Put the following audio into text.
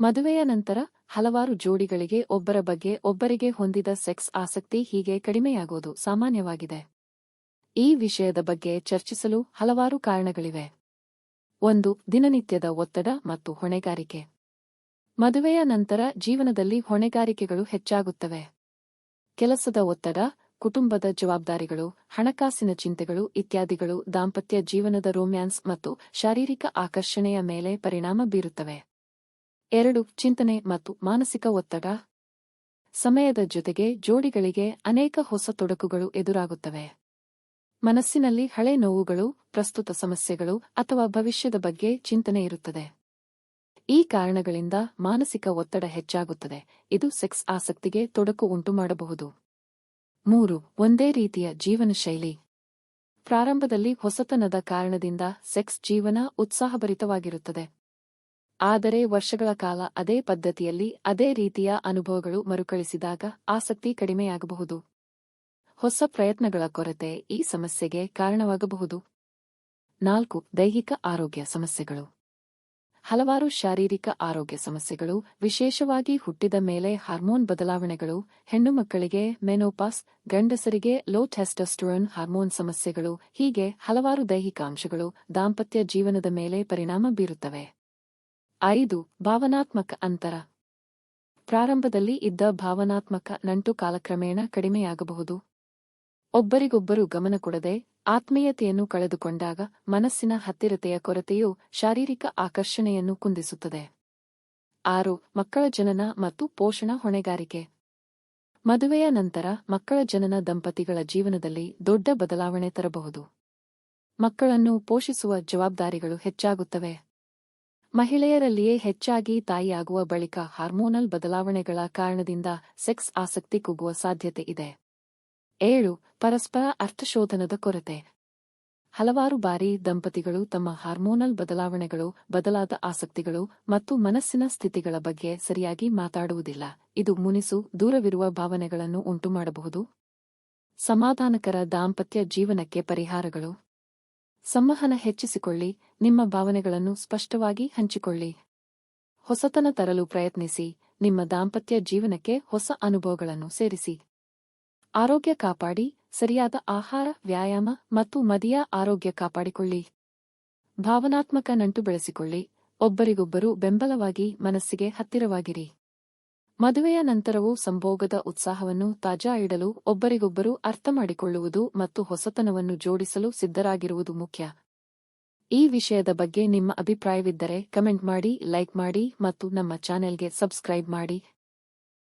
ಮದುವೆಯ ನಂತರ ಹಲವಾರು ಜೋಡಿಗಳಿಗೆ ಒಬ್ಬರ ಬಗ್ಗೆ ಒಬ್ಬರಿಗೆ ಹೊಂದಿದ ಸೆಕ್ಸ್ ಆಸಕ್ತಿ ಹೀಗೆ ಕಡಿಮೆಯಾಗುವುದು ಸಾಮಾನ್ಯವಾಗಿದೆ. ಈ ವಿಷಯದ ಬಗ್ಗೆ ಚರ್ಚಿಸಲು ಹಲವಾರು ಕಾರಣಗಳಿವೆ. ಒಂದು, ದಿನನಿತ್ಯದ ಒತ್ತಡ ಮತ್ತು ಹೊಣೆಗಾರಿಕೆ. ಮದುವೆಯ ನಂತರ ಜೀವನದಲ್ಲಿ ಹೊಣೆಗಾರಿಕೆಗಳು ಹೆಚ್ಚಾಗುತ್ತವೆ. ಕೆಲಸದ ಒತ್ತಡ, ಕುಟುಂಬದ ಜವಾಬ್ದಾರಿಗಳು, ಹಣಕಾಸಿನ ಚಿಂತೆಗಳು ಇತ್ಯಾದಿಗಳು ದಾಂಪತ್ಯ ಜೀವನದ ರೋಮ್ಯಾನ್ಸ್ ಮತ್ತು ಶಾರೀರಿಕ ಆಕರ್ಷಣೆಯ ಮೇಲೆ ಪರಿಣಾಮ ಬೀರುತ್ತವೆ. ಎರಡು, ಚಿಂತನೆ ಮತ್ತು ಮಾನಸಿಕ ಒತ್ತಡ. ಸಮಯದ ಜೊತೆಗೆ ಜೋಡಿಗಳಿಗೆ ಅನೇಕ ಹೊಸ ತೊಡಕುಗಳು ಎದುರಾಗುತ್ತವೆ. ಮನಸ್ಸಿನಲ್ಲಿ ಹಳೆ ನೋವುಗಳು, ಪ್ರಸ್ತುತ ಸಮಸ್ಯೆಗಳು ಅಥವಾ ಭವಿಷ್ಯದ ಬಗ್ಗೆ ಚಿಂತನೆ ಇರುತ್ತದೆ. ಈ ಕಾರಣಗಳಿಂದ ಮಾನಸಿಕ ಒತ್ತಡ ಹೆಚ್ಚಾಗುತ್ತದೆ. ಇದು ಸೆಕ್ಸ್ ಆಸಕ್ತಿಗೆ ತೊಡಕು ಉಂಟುಮಾಡಬಹುದು. ಮೂರು, ಒಂದೇ ರೀತಿಯ ಜೀವನ ಶೈಲಿ ಪ್ರಾರಂಭದಲ್ಲಿ ಹೊಸತನದ ಕಾರಣದಿಂದ ಸೆಕ್ಸ್ ಜೀವನ ಉತ್ಸಾಹಭರಿತವಾಗಿರುತ್ತದೆ. ಆದರೆ ವರ್ಷಗಳ ಕಾಲ ಅದೇ ಪದ್ಧತಿಯಲ್ಲಿ ಅದೇ ರೀತಿಯ ಅನುಭವಗಳು ಮರುಕಳಿಸಿದಾಗ ಆಸಕ್ತಿ ಕಡಿಮೆಯಾಗಬಹುದು. ಹೊಸ ಪ್ರಯತ್ನಗಳ ಕೊರತೆ ಈ ಸಮಸ್ಯೆಗೆ ಕಾರಣವಾಗಬಹುದು. ನಾಲ್ಕು, ದೈಹಿಕ ಆರೋಗ್ಯ ಸಮಸ್ಯೆಗಳು. ಹಲವಾರು ಶಾರೀರಿಕ ಆರೋಗ್ಯ ಸಮಸ್ಯೆಗಳು, ವಿಶೇಷವಾಗಿ ಹುಟ್ಟಿದ ಮೇಲೆ ಹಾರ್ಮೋನ್ ಬದಲಾವಣೆಗಳು, ಹೆಣ್ಣು ಮಕ್ಕಳಿಗೆ ಮೆನೋಪಾಸ್, ಗಂಡಸರಿಗೆ ಲೋ ಟೆಸ್ಟೋಸ್ಟೋರನ್ ಹಾರ್ಮೋನ್ ಸಮಸ್ಯೆಗಳು, ಹೀಗೆ ಹಲವಾರು ದೈಹಿಕ ಅಂಶಗಳು ದಾಂಪತ್ಯ ಜೀವನದ ಮೇಲೆ ಪರಿಣಾಮ ಬೀರುತ್ತವೆ. ಐದು, ಭಾವನಾತ್ಮಕ ಅಂತರ. ಪ್ರಾರಂಭದಲ್ಲಿ ಇದ್ದ ಭಾವನಾತ್ಮಕ ನಂಟು ಕಾಲಕ್ರಮೇಣ ಕಡಿಮೆಯಾಗಬಹುದು. ಒಬ್ಬರಿಗೊಬ್ಬರು ಗಮನ ಕೊಡದೆ, ಆತ್ಮೀಯತೆಯನ್ನು ಕಳೆದುಕೊಂಡಾಗ ಮನಸ್ಸಿನ ಹತ್ತಿರತೆಯ ಕೊರತೆಯು ಶಾರೀರಿಕ ಆಕರ್ಷಣೆಯನ್ನು ಕುಂದಿಸುತ್ತದೆ. ಆರು, ಮಕ್ಕಳ ಜನನ ಮತ್ತು ಪೋಷಣ ಹೊಣೆಗಾರಿಕೆ. ಮದುವೆಯ ನಂತರ ಮಕ್ಕಳ ಜನನ ದಂಪತಿಗಳ ಜೀವನದಲ್ಲಿ ದೊಡ್ಡ ಬದಲಾವಣೆ ತರಬಹುದು. ಮಕ್ಕಳನ್ನು ಪೋಷಿಸುವ ಜವಾಬ್ದಾರಿಗಳು ಹೆಚ್ಚಾಗುತ್ತವೆ. ಮಹಿಳೆಯರಲ್ಲಿಯೇ ಹೆಚ್ಚಾಗಿ ತಾಯಿಯಾಗುವ ಬಳಿಕ ಹಾರ್ಮೋನಲ್ ಬದಲಾವಣೆಗಳ ಕಾರಣದಿಂದ ಸೆಕ್ಸ್ ಆಸಕ್ತಿ ಕುಗ್ಗುವ ಸಾಧ್ಯತೆ ಇದೆ. ಏಳು, ಪರಸ್ಪರ ಅರ್ಥಶೋಧನದ ಕೊರತೆ. ಹಲವಾರು ಬಾರಿ ದಂಪತಿಗಳು ತಮ್ಮ ಹಾರ್ಮೋನಲ್ ಬದಲಾವಣೆಗಳು, ಬದಲಾದ ಆಸಕ್ತಿಗಳು ಮತ್ತು ಮನಸ್ಸಿನ ಸ್ಥಿತಿಗಳ ಬಗ್ಗೆ ಸರಿಯಾಗಿ ಮಾತಾಡುವುದಿಲ್ಲ. ಇದು ಮುನಿಸು ದೂರವಿರುವ ಭಾವನೆಗಳನ್ನು ಉಂಟುಮಾಡಬಹುದು. ಸಮಾಧಾನಕರ ದಾಂಪತ್ಯ ಜೀವನಕ್ಕೆ ಪರಿಹಾರಗಳು. ಸಂವಹನ ಹೆಚ್ಚಿಸಿಕೊಳ್ಳಿ, ನಿಮ್ಮ ಭಾವನೆಗಳನ್ನು ಸ್ಪಷ್ಟವಾಗಿ ಹಂಚಿಕೊಳ್ಳಿ. ಹೊಸತನ ತರಲು ಪ್ರಯತ್ನಿಸಿ, ನಿಮ್ಮ ದಾಂಪತ್ಯ ಜೀವನಕ್ಕೆ ಹೊಸ ಅನುಭವಗಳನ್ನು ಸೇರಿಸಿ. ಆರೋಗ್ಯ ಕಾಪಾಡಿ, ಸರಿಯಾದ ಆಹಾರ, ವ್ಯಾಯಾಮ ಮತ್ತು ಮದಿಯ ಆರೋಗ್ಯ ಕಾಪಾಡಿಕೊಳ್ಳಿ. ಭಾವನಾತ್ಮಕ ನಂಟು ಬೆಳೆಸಿಕೊಳ್ಳಿ, ಒಬ್ಬರಿಗೊಬ್ಬರು ಬೆಂಬಲವಾಗಿ ಮನಸ್ಸಿಗೆ ಹತ್ತಿರವಾಗಿರಿ. ಮದುವೆಯ ನಂತರವೂ ಸಂಭೋಗದ ಉತ್ಸಾಹವನ್ನು ತಾಜಾ ಇಡಲು ಒಬ್ಬರಿಗೊಬ್ಬರು ಅರ್ಥಮಾಡಿಕೊಳ್ಳುವುದು ಮತ್ತು ಹೊಸತನವನ್ನು ಜೋಡಿಸಲು ಸಿದ್ಧರಾಗಿರುವುದು ಮುಖ್ಯ. ಈ ವಿಷಯದ ಬಗ್ಗೆ ನಿಮ್ಮ ಅಭಿಪ್ರಾಯವಿದ್ದರೆ ಕಮೆಂಟ್ ಮಾಡಿ, ಲೈಕ್ ಮಾಡಿ ಮತ್ತು ನಮ್ಮ ಚಾನೆಲ್ಗೆ ಸಬ್ಸ್ಕ್ರೈಬ್ ಮಾಡಿ.